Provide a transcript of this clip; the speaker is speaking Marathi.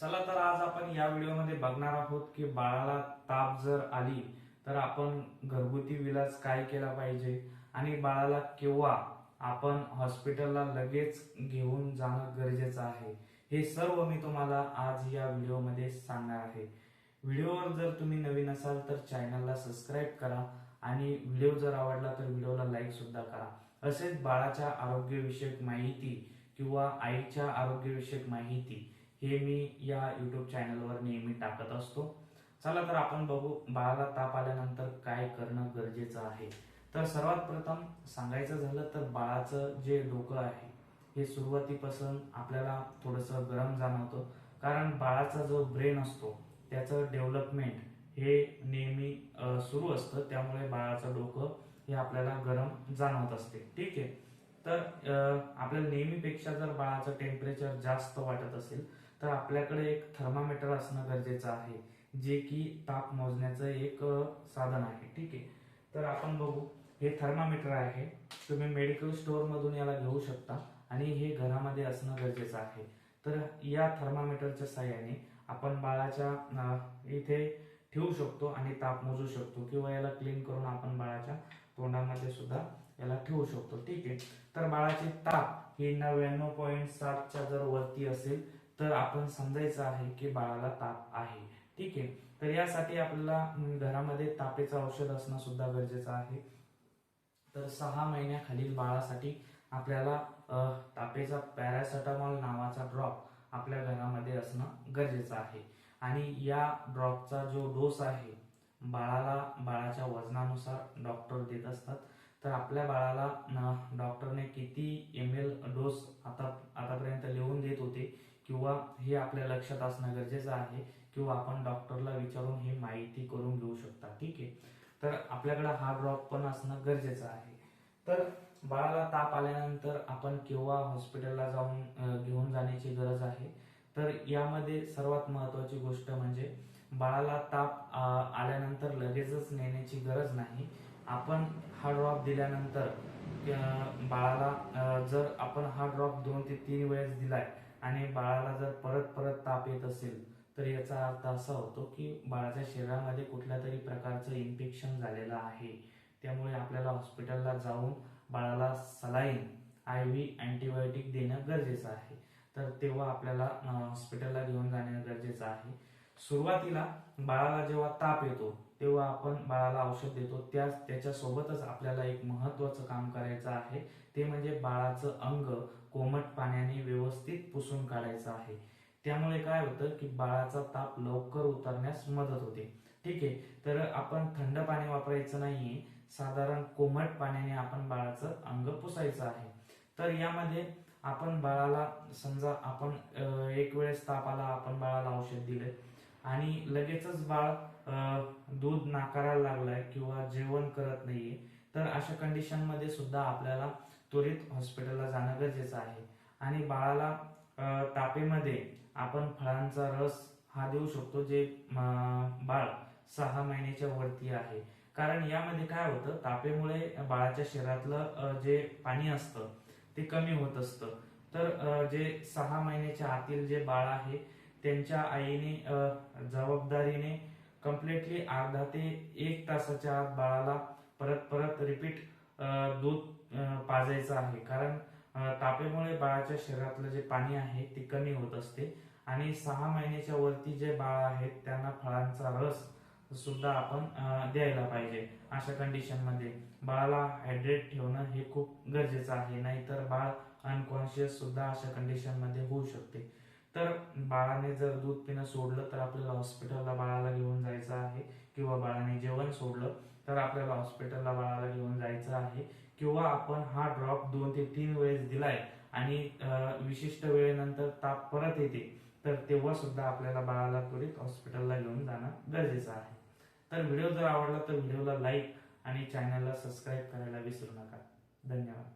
चला तर आज आपण या व्हिडिओमध्ये बघणार आहोत की बाळाला ताप जर आली तर आपण घरगुती विलाज काय केला पाहिजे? आणि बाळाला केव्हा आपण हॉस्पिटलला लगेच घेऊन जाणं गरजेचं आहे? हे सर्व मी तुम्हाला आज या व्हिडिओमध्ये सांगणार आहे. व्हिडिओवर जर तुम्ही नवीन असाल तर चॅनलला सबस्क्राईब करा आणि व्हिडिओ जर आवडला तर व्हिडिओला लाईक सुद्धा करा. असेच बाळाच्या आरोग्यविषयक माहिती किंवा आईच्या आरोग्यविषयक माहिती हे मी या युट्यूब चॅनलवर नेहमी टाकत असतो. चला तर आपण बघू बाळाला ताप आल्यानंतर काय करणं गरजेचं आहे. तर सर्वात प्रथम सांगायचं झालं तर बाळाचं जे डोकं आहे हे सुरुवातीपासून आपल्याला थोडंसं गरम जाणवतं. कारण बाळाचा जो ब्रेन असतो त्याचं डेव्हलपमेंट हे नेहमी सुरू असतं. त्यामुळे बाळाचं डोकं हे आपल्याला गरम जाणवत असते. ठीक आहे? तर आपल्याला नेहमीपेक्षा जर बाळाचं टेम्परेचर जास्त वाटत असेल तर आपल्याकडे एक थर्मामीटर असणं गरजेचं आहे जे की ताप मोजण्याचं एक साधन आहे. ठीक आहे? तर आपण बघू. हे थर्मामीटर आहे. तुम्ही मेडिकल स्टोअर मधून याला घेऊ शकता आणि हे घरामध्ये असणं गरजेचं आहे. तर या थर्मामीटरच्या साह्याने आपण बाळाच्या इथे ठेवू शकतो आणि ताप मोजू शकतो किंवा याला क्लीन करून आपण बाळाच्या तोंडामध्ये सुद्धा याला ठेवू शकतो. ठीक आहे? तर बाळाची ताप ही नव्याण्णव पॉईंट सातच्या जर वरती असेल तर आपण समजायचं आहे की बाळाला ताप आहे. ठीक आहे? तर यासाठी आपल्याला घरामध्ये तापेचं औषध असणं सुद्धा गरजेचं आहे. तर सहा महिन्याखालील बाळासाठी आपल्याला तापेचा पॅरासिटामॉल नावाचा ड्रॉप आपल्या घरामध्ये असणं गरजेचं आहे. आणि या ड्रॉपचा जो डोस आहे बाळाला बाळाच्या वजनानुसार डॉक्टर देत असतात. तर आपल्या बाळाला डॉक्टरने किती एम एल डोस आता आतापर्यंत लिहून देत होते किंवा हे आपल्या लक्षात असणं गरजेचं आहे किंवा आपण डॉक्टरला विचारून ही माहिती करून घेऊ शकता ठीक आहे? तर आपल्याकडे हा ड्रॉप पण असणं गरजेचं आहे. तर बाळाला ताप आल्यानंतर आपण केव्हा हॉस्पिटलला जाऊन घेऊन जाण्याची गरज आहे? तर यामध्ये सर्वात महत्वाची गोष्ट म्हणजे बाळाला ताप आल्यानंतर लगेचच नेण्याची गरज नाही. आपण हा ड्रॉप दिल्यानंतर बाळाला जर आपण हा ड्रॉप दोन ते तीन वेळेस दिलाय आणि बाळाला जर परत परत ताप येत असेल तर याचा अर्थ असा होतो की बाळाच्या शरीरामध्ये कुठल्या तरी प्रकारचं इन्फेक्शन झालेलं आहे. त्यामुळे आपल्याला हॉस्पिटलला जाऊन बाळाला सलाईन आय व्ही अँटीबायोटिक देणं गरजेचं आहे. तर तेव्हा आपल्याला हॉस्पिटलला घेऊन जाणं गरजेचं आहे. सुरुवातीला बाळाला जेव्हा ताप येतो तेव्हा आपण बाळाला औषध देतो. त्या त्याच्यासोबतच आपल्याला एक महत्वाचं काम करायचं आहे. ते म्हणजे बाळाचं अंग कोमट पाण्याने व्यवस्थित पुसून काढायचं आहे. त्यामुळे काय होतं की बाळाचा ताप लवकर उतरण्यास मदत होते. ठीक आहे? तर आपण थंड पाणी वापरायचं नाहीये. साधारण कोमट पाण्याने आपण बाळाचं अंग पुसायचं आहे. तर यामध्ये आपण बाळाला समजा आपण एक वेळेस तापाला आपण बाळाला औषध दिले. आणि लगेचच बाळ दूध नाकारायला लागलाय किंवा जेवण करत नाहीये तर अशा कंडिशनमध्ये सुद्धा आपल्याला त्वरित हॉस्पिटलला जाणं गरजेचं आहे. आणि बाळाला तापेमध्ये आपण फळांचा रस हा देऊ शकतो जे बाळ सहा महिन्याच्या वरती आहे. कारण यामध्ये काय होतं तापेमुळे बाळाच्या शरीरातलं जे पाणी असतं ते कमी होत असतं. तर जे सहा महिन्याच्या आतील जे बाळ आहे त्यांच्या आईने जबाबदारीने कम्प्लिटली अर्धा ते एक तासाच्या आत बाळाला परत परत रिपीट दूध पाजायचं आहे. कारण तापेमुळे बाळाच्या शरीरातलं जे पाणी आहे ते कमी होत असते आणि सहा महिन्याच्या वरती जे बाळ आहेत त्यांना फळांचा रस सुद्धा आपण द्यायला पाहिजे अशा कंडिशनमध्ये बाळाला हायड्रेट ठेवणं हे खूप गरजेचं आहे. नाहीतर बाळ अनकॉन्शियस सुद्धा अशा कंडिशनमध्ये होऊ शकते. तर बाळाने जर दूध पिणं सोडलं तर आपल्याला हॉस्पिटलला बाळाला घेऊन जायचं आहे किंवा बाळाने जेवण सोडलं तर आपल्याला हॉस्पिटलला बाळाला घेऊन जायचं आहे किंवा आपण हा ड्रॉप दोन ते तीन वेळेस दिलाय आणि विशिष्ट वेळेनंतर ताप परत येते तर तेव्हा सुद्धा आपल्याला बाळाला त्वरित हॉस्पिटलला घेऊन जाणं गरजेचं आहे. तर व्हिडिओ जर आवडला तर व्हिडिओला लाईक आणि चॅनलला सबस्क्राईब करायला विसरू नका. धन्यवाद.